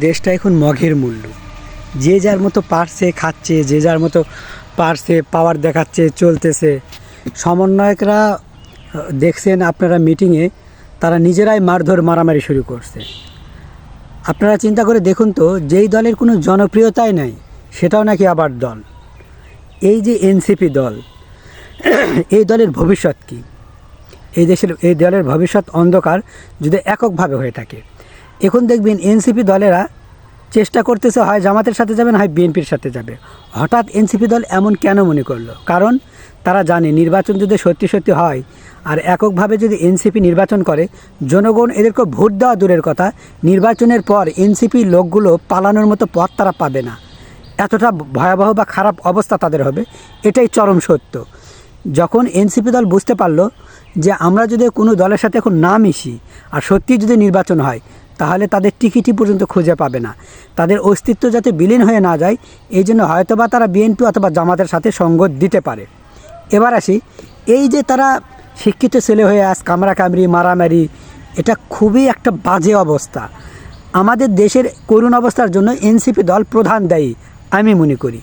দেশটা এখন মগের মূল্য। যে যার মতো পারছে, খাচ্ছে, যে যার মতো পারছে পাওয়ার দেখাচ্ছে, চলতেছে। সমন্বয়করা দেখছেন আপনারা মিটিংয়ে তারা নিজেরাই মারধর, মারামারি শুরু করছে। আপনারা চিন্তা করে দেখুন তো, যেই দলের কোনো জনপ্রিয়তাই নাই, সেটাও নাকি আবার দল। এই যে এনসিপি দল, এই দলের ভবিষ্যৎ কী? এই দেশের, এই দলের ভবিষ্যৎ অন্ধকার যদি এককভাবে হয়ে থাকে। এখন দেখবেন এনসিপি দলেরা চেষ্টা করতেছে, হয় জামাতের সাথে যাবেন, হয় বিএনপির সাথে যাবে। হঠাৎ এনসিপি দল এমন কেন মনে করল? কারণ তারা জানে নির্বাচন যদি সত্যি সত্যি হয়, আর এককভাবে যদি এনসিপি নির্বাচন করে, জনগণ এদেরকে ভোট দেওয়া দূরের কথা, নির্বাচনের পর এনসিপি লোকগুলো পালানোর মতো পথ তারা পাবে না। এতটা ভয়াবহ বা খারাপ অবস্থা তাদের হবে, এটাই চরম সত্য। যখন এনসিপি দল বুঝতে পারল যে আমরা যদি কোনো দলের সাথে এখন না মিশি, আর সত্যি যদি নির্বাচন হয় তাহলে তাদের টিকিটই পর্যন্ত খুঁজে পাবে না। তাদের অস্তিত্ব যাতে বিলীন হয়ে না যায়, এই জন্য হয়তোবা তারা বিএনপি অথবা জামাতের সাথে সঙ্গত দিতে পারে। এবার আসি, এই যে তারা শিক্ষিত ছেলে হয়ে আজ কামড়াকামড়ি, মারামারি, এটা খুবই একটা বাজে অবস্থা। আমাদের দেশের করুণ অবস্থার জন্য এনসিপি দল প্রধান দায়ী, আমি মনে করি।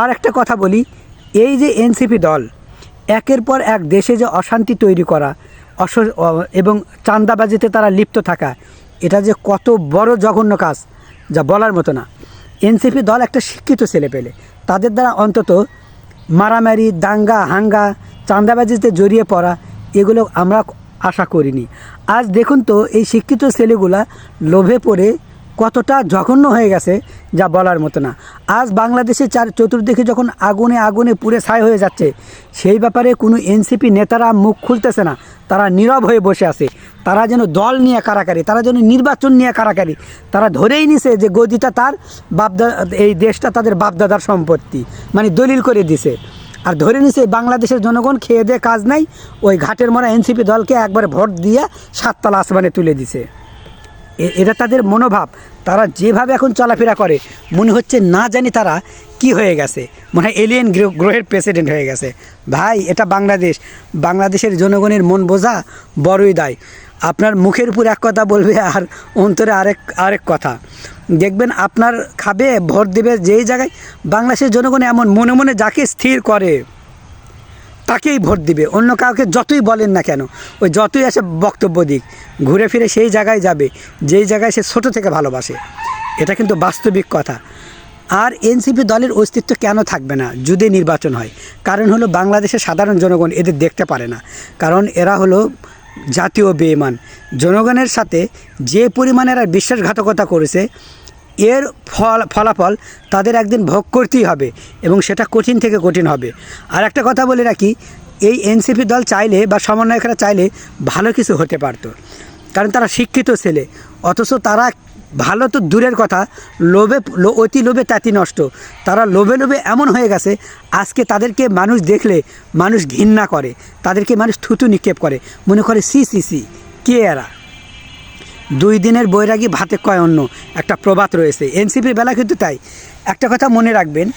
আর একটা কথা বলি, এই যে এনসিপি দল, একের পর এক দেশে যে অশান্তি তৈরি করা অস এবং চান্দাবাজিতে তারা লিপ্ত থাকা এটা যে কত বড় জঘন্য কাজ, যা বলার মতো না। এনসিপি দল একটা শিক্ষিত ছেলে পেলে তাদের দ্বারা অন্তত মারামারি, দাঙ্গা, হাঙ্গা, চান্দাবাজিতে জড়িয়ে পড়া, এগুলো আমরা আশা করিনি। আজ দেখুন তো এই শিক্ষিত ছেলেগুলা লোভে পড়ে কতটা জঘন্য হয়ে গেছে যা বলার মতো না। আজ বাংলাদেশের চার চতুর্দিকে যখন আগুনে আগুনে পুড়ে ছাই হয়ে যাচ্ছে, সেই ব্যাপারে কোনো এনসিপি নেতারা মুখ খুলতেছে না। তারা নীরব হয়ে বসে আছে। তারা যেন দল নিয়ে কারাকারি, তারা যেন নির্বাচন নিয়ে কারাকারি, তারা ধরেই নিছে যে গদিটা তার বাপদা এই দেশটা তাদের বাপদাদার সম্পত্তি মানে দলিল করে দিছে। আর ধরে নিছে বাংলাদেশের জনগণ খেয়ে দিয়ে কাজ নাই, ওই ঘাটের মরা এনসিপি দলকে একবার ভোট দিয়ে সাততলা আসমানে তুলে দিছে। এটা তাদের মনোভাব। তারা যেভাবে এখন চলাফেরা করে, মনে হচ্ছে না জানি তারা কি হয়ে গেছে। মনে হয় এলিয়েন গ্রহ- গ্রহের প্রেসিডেন্ট হয়ে গেছে। ভাই, এটা বাংলাদেশ। বাংলাদেশের জনগণের মন বোঝা বড়ই দায়। আপনার মুখের উপর এক কথা বলবে আর অন্তরে আরেক আরেক কথা। দেখবেন আপনার খাবে, ভোট দেবে যেই জায়গায়। বাংলাদেশের জনগণ এমন মনে মনে যাকে স্থির করে। তাকেই ভোট দিবে। অন্য কাউকে যতই বলেন না কেন, ওই যতই আসে বক্তব্য দিক, ঘুরে ফিরে সেই জায়গায় যাবে, যেই জায়গায় সে ছোটো থেকে ভালোবাসে। এটা কিন্তু বাস্তবিক কথা। আর এনসিপি দলের অস্তিত্ব কেন থাকবে না যদি নির্বাচন হয়? কারণ হলো বাংলাদেশের সাধারণ জনগণ এদের দেখতে পারে না। কারণ এরা হলো জাতীয় বেইমান। জনগণের সাথে যে পরিমাণে এরা বিশ্বাসঘাতকতা করেছে এর ফল, ফলাফল তাদের একদিন ভোগ করতেই হবে এবং সেটা কঠিন থেকে কঠিন হবে। আর একটা কথা বলে রাখি, এই এনসিপি দল চাইলে বা সমন্বয়করা চাইলে ভালো কিছু হতে পারতো। কারণ তারা শিক্ষিত ছেলে, অথচ তারা ভালো তো দূরের কথা, লোভে অতি লোভে তাঁতি নষ্ট। তারা লোভে লোভে এমন হয়ে গেছে, আজকে তাদেরকে মানুষ দেখলে মানুষ ঘৃণা করে, তাদেরকে মানুষ থুতু নিক্ষেপ করে। মনে করে, সি সি সি, কে এরা? দুই দিনের বৈরাগী ভাতে কয় অন্য একটা প্রবাদ রয়েছে। এনসিপির বেলা কিন্তু তাই। একটা কথা মনে রাখবেন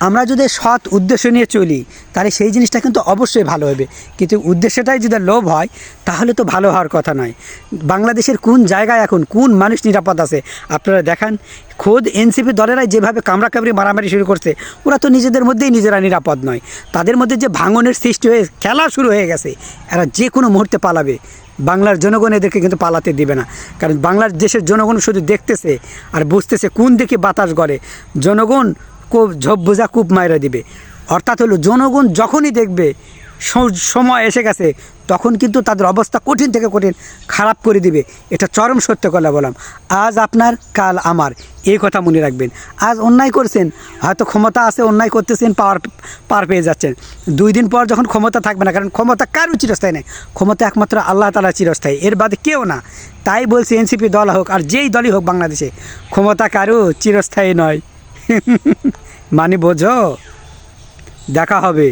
আমরা যদি সৎ উদ্দেশ্য নিয়ে চলি, তাহলে সেই জিনিসটা কিন্তু অবশ্যই ভালো হবে। কিন্তু উদ্দেশ্যটাই যদি লোভ হয়, তাহলে তো ভালো হওয়ার কথা নয়। বাংলাদেশের কোন জায়গায় এখন, কোন মানুষ নিরাপদ আছে? আপনারা দেখান, খোদ এনসিপি দলেরাই যেভাবে কামড়াকামড়ি মারামারি শুরু করছে, ওরা তো নিজেদের মধ্যেই নিজেরা নিরাপদ নয়। তাদের মধ্যে যে ভাঙনের সৃষ্টি হয়ে, খেলা শুরু হয়ে গেছে, এরা যে কোনো মুহূর্তে পালাবে। বাংলার জনগণ এদেরকে কিন্তু পালাতে দিবে না। কারণ বাংলার দেশের জনগণ শুধু দেখতেছে আর বুঝতেছে কোন দিকে বাতাস গড়ে। জনগণ খুব ঝোপ বোঝা কূপ মাইরা দিবে। অর্থাৎ হলো জনগণ যখনই দেখবে সময় এসে গেছে, তখন কিন্তু তাদের অবস্থা কঠিন থেকে কঠিন খারাপ করে দিবে। এটা চরম সত্য কথা বললাম। আজ আপনার, কাল আমার। এই কথা মনে রাখবেন। আজ অন্যায় করছেন, হয়তো ক্ষমতা আছে, অন্যায় করতেছেন, পাওয়ার, পার পেয়ে যাচ্ছেন। দুই দিন পর যখন ক্ষমতা থাকবে না, কারণ ক্ষমতা কারও চিরস্থায়ী নেই। ক্ষমতা একমাত্র আল্লাহ তালা চিরস্থায়ী। এর বাদে কেউ না। তাই বলছি, এনসিপি দল হোক, আর যেই দলই হোক বাংলাদেশে, ক্ষমতা কারও চিরস্থায়ী নয়। মানে বোঝো দেখা হবে।